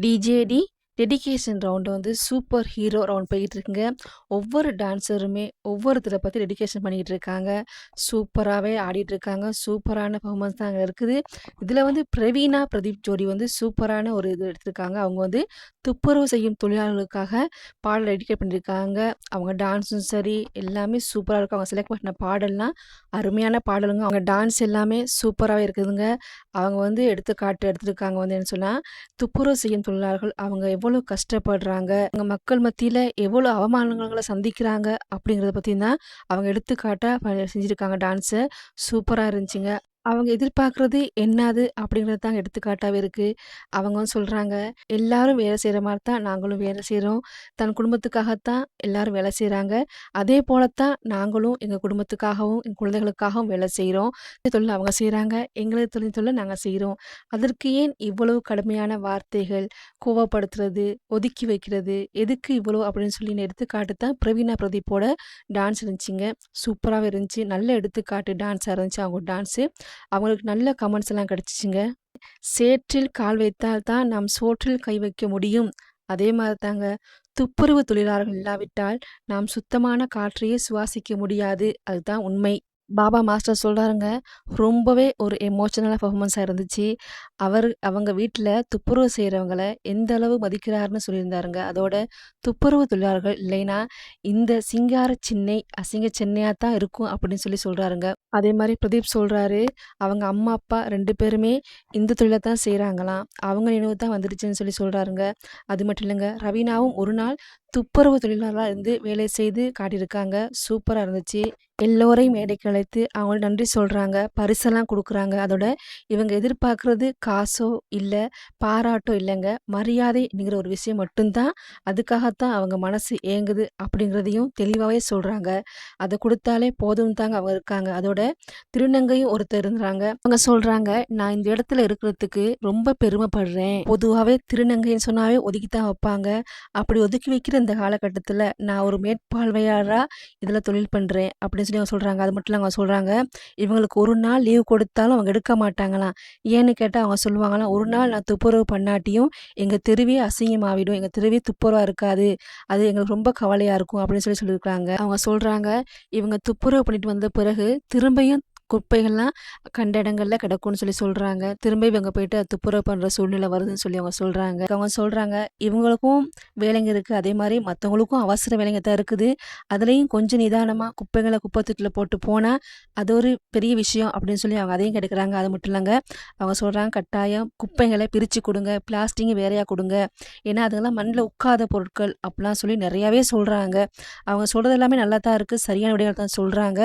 D J D dedication round வந்து super hero round போயிட்டுருக்குங்க. ஒவ்வொரு டான்ஸருமே ஒவ்வொருத்தரை பற்றி டெடிகேஷன் பண்ணிக்கிட்டு இருக்காங்க. சூப்பராகவே ஆடிட்டுருக்காங்க. சூப்பரான பெர்ஃபார்மன்ஸ் தான் அங்கே இருக்குது. இதில் வந்து பிரவீனா, பிரதீப் ஜோடி வந்து சூப்பரான ஒரு இது எடுத்திருக்காங்க. அவங்க வந்து துப்புரவு செய்யும் தொழிலாளர்களுக்காக பாடல் டெடிக்கேட் பண்ணியிருக்காங்க. அவங்க டான்ஸும் சரி, எல்லாமே சூப்பராக இருக்கும். அவங்க செலக்ட் பண்ண பாடல்லாம் அருமையான பாடலுங்க. அவங்க டான்ஸ் எல்லாமே சூப்பராகவே இருக்குதுங்க. அவங்க வந்து எடுத்துக்காட்டு எடுத்திருக்காங்க வந்து என்ன சொன்னால் துப்புரவு செய்யும் தொழிலாளர்கள் அவங்க எவ்வளோ கஷ்டப்படுறாங்க, அவங்க மக்கள் மத்தியில் எவ்வளோ அவமானங்களை சந்திக்கிறாங்க? அப்படிங்கிறத பற்றி தான் அவங்க எடுத்துக்காட்டாக செஞ்சுருக்காங்க டான்ஸை சூப்பராக இருந்துச்சுங்க. அவங்க எதிர்பார்க்குறது என்னது அப்படிங்கிறது தான் எடுத்துக்காட்டாகவே இருக்குது அவங்க வந்து "எல்லாரும் வேலை செய்கிற மாதிரி தான் நாங்களும் வேலை செய்கிறோம் தன் குடும்பத்துக்காகத்தான் எல்லாரும் வேலை செய்கிறாங்க அதே போல தான் நாங்களும் எங்கள் குடும்பத்துக்காகவும், எங்கள் குழந்தைகளுக்காகவும் வேலை செய்கிறோம் தொழில் அவங்க செய்கிறாங்க எங்களுக்கு தொழில் தொழில் நாங்கள் செய்கிறோம் அதற்கு ஏன் இவ்வளவு கடுமையான வார்த்தைகள், கோவப்படுத்துறது, ஒதுக்கி வைக்கிறது, எதுக்கு இவ்வளோ?" அப்படின்னு சொல்லி எடுத்துக்காட்டு தான் பிரவீனா பிரதீப்போட டான்ஸ் இருந்துச்சுங்க. சூப்பராகவே இருந்துச்சு. நல்ல எடுத்துக்காட்டு டான்ஸாக இருந்துச்சு அவங்க டான்ஸு. அவங்களுக்கு நல்ல கமெண்ட்ஸ் எல்லாம் கிடைச்சுச்சுங்க. "சேற்றில் கால் வைத்தால் தான் நாம் சோற்றில் கை வைக்க முடியும். அதே மாதிரி தாங்க துப்புரவு தொழிலாளர்கள் இல்லாவிட்டால் நாம் சுத்தமான காற்றையே சுவாசிக்க முடியாது. அதுதான் உண்மை." பாபா மாஸ்டர் சொல்கிறாருங்க ரொம்பவே ஒரு எமோஷனலாக பெர்ஃபார்மன்ஸா இருந்துச்சு. அவர் அவங்க வீட்டில் துப்புரவு செய்கிறவங்கள எந்த அளவு மதிக்கிறாருன்னு சொல்லியிருந்தாருங்க. அதோட துப்புரவு தொழிலாளர்கள் இல்லைன்னா, இந்த சிங்கார சின்னை அசிங்க சென்னையாக தான் இருக்கும் அப்படின்னு சொல்லி சொல்கிறாருங்க அதே மாதிரி பிரதீப் சொல்கிறாரு அவங்க அம்மா, அப்பா ரெண்டு பேருமே இந்த தொழிலை தான் செய்கிறாங்களாம் அவங்க நினைவு தான் வந்துடுச்சுன்னு சொல்லி சொல்கிறாருங்க அது மட்டும் இல்லைங்க ரவீனாவும் ஒரு நாள் துப்புரவு தொழிலாளராக இருந்து வேலை செய்து காட்டியிருக்காங்க. சூப்பராக இருந்துச்சு. எல்லோரையும் மேடைக்கு அழைத்து அவங்களுக்கு நன்றி சொல்கிறாங்க பரிசெல்லாம் கொடுக்குறாங்க அதோட இவங்க எதிர்பார்க்குறது காசோ, இல்லை பாராட்டோ இல்லைங்க மரியாதை அப்படிங்கிற ஒரு விஷயம் மட்டும்தான் அதுக்காகத்தான் அவங்க மனசு ஏங்குது அப்படிங்கிறதையும் தெளிவாகவே சொல்கிறாங்க அதை கொடுத்தாலே போதும்னு தாங்க அவங்க இருக்காங்க. அதோட திருநங்கையும் ஒருத்தர் இருந்தாங்க. அவங்க சொல்கிறாங்க "நான் இந்த இடத்துல இருக்கிறதுக்கு ரொம்ப பெருமைப்படுறேன். பொதுவாகவே திருநங்கைன்னு சொன்னாவே ஒதுக்கி தான் வைப்பாங்க. அப்படி ஒதுக்கி வைக்கிற இந்த காலகட்டத்தில் நான் ஒரு மேற்பார்வையாளராக இதில் தொழில் பண்ணுறேன் அப்படின்னு சொல்லி அவங்க சொல்கிறாங்க அது மட்டும் இல்லை அவங்க சொல்கிறாங்க இவங்களுக்கு ஒரு நாள் லீவ் கொடுத்தாலும் அவங்க எடுக்க மாட்டாங்களாம். ஏன்னு கேட்டால் அவங்க சொல்லுவாங்களாம், "ஒரு நாள் நான் துப்புரவு பண்ணாட்டியும் எங்கள் தெருவே அசிங்கமாகிடும் எங்கள் தெருவே துப்புரவாக இருக்காது. அது எங்களுக்கு ரொம்ப கவலையாக இருக்கும்." அப்படின்னு சொல்லி சொல்லியிருக்காங்க. அவங்க சொல்கிறாங்க இவங்க துப்புரவு பண்ணிட்டு வந்த பிறகு திரும்பியும் குப்பைகள்லாம் கண்ட இடங்களில் கிடக்கும்னு சொல்லி சொல்கிறாங்க திரும்ப இவங்க போயிட்டு துப்புரவு பண்ணுற சூழ்நிலை வருதுன்னு சொல்லி அவங்க சொல்கிறாங்க அவங்க சொல்கிறாங்க இவங்களுக்கும் வேலைங்க இருக்குது அதே மாதிரி மற்றவங்களுக்கும் அவசர வேலைங்க தான் இருக்குது. அதுலேயும் கொஞ்சம் நிதானமாக குப்பைகளை குப்பை தொட்டில போட்டு போனால் அது ஒரு பெரிய விஷயம் அப்படின்னு சொல்லி அவங்க அதையும் கிடைக்கிறாங்க அது மட்டும் இல்லைங்க அவங்க சொல்கிறாங்க "கட்டாயம் குப்பைகளை பிரித்து கொடுங்க. பிளாஸ்டிக்கு வேறையாக கொடுங்க. ஏன்னா அதெல்லாம் மண்ணில் உட்காத பொருட்கள்." அப்படிலாம் சொல்லி நிறையாவே சொல்கிறாங்க அவங்க சொல்கிறது எல்லாமே நல்லா தான் இருக்குது சரியான விடைகள் தான் சொல்கிறாங்க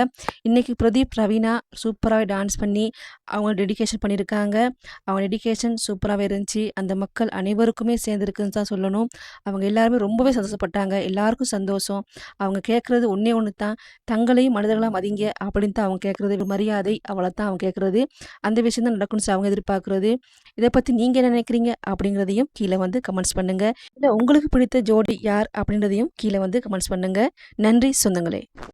இன்றைக்கி பிரதீப், ரவீனா சூப்பராகவே டான்ஸ் பண்ணி அவங்க டெடிகேஷன் பண்ணியிருக்காங்க. அவங்க டெடிக்கேஷன் சூப்பராகவே இருந்துச்சு. அந்த மக்கள் அனைவருக்குமே சேர்ந்துருக்குன்னு தான் சொல்லணும். அவங்க எல்லாருமே ரொம்பவே சந்தோஷப்பட்டாங்க. எல்லாருக்கும் சந்தோஷம். அவங்க கேட்குறது ஒன்றே ஒன்று தான், "தங்களையும் மனிதர்களாக மதிங்க." அப்படின்னு தான் அவங்க கேட்குறது மரியாதை அவ்வளோ தான் அவங்க கேட்குறது அந்த விஷயம் தான் நடக்கணும்னு அவங்க எதிர்பார்க்குறது. இதை பற்றி நீங்கள் என்ன நினைக்கிறீங்க? அப்படிங்கிறதையும் கீழே வந்து கமெண்ட்ஸ் பண்ணுங்கள் இல்லை உங்களுக்கு பிடித்த ஜோடி யார்? அப்படின்றதையும் கீழே வந்து கமெண்ட்ஸ் பண்ணுங்கள் நன்றி சொந்தங்களே!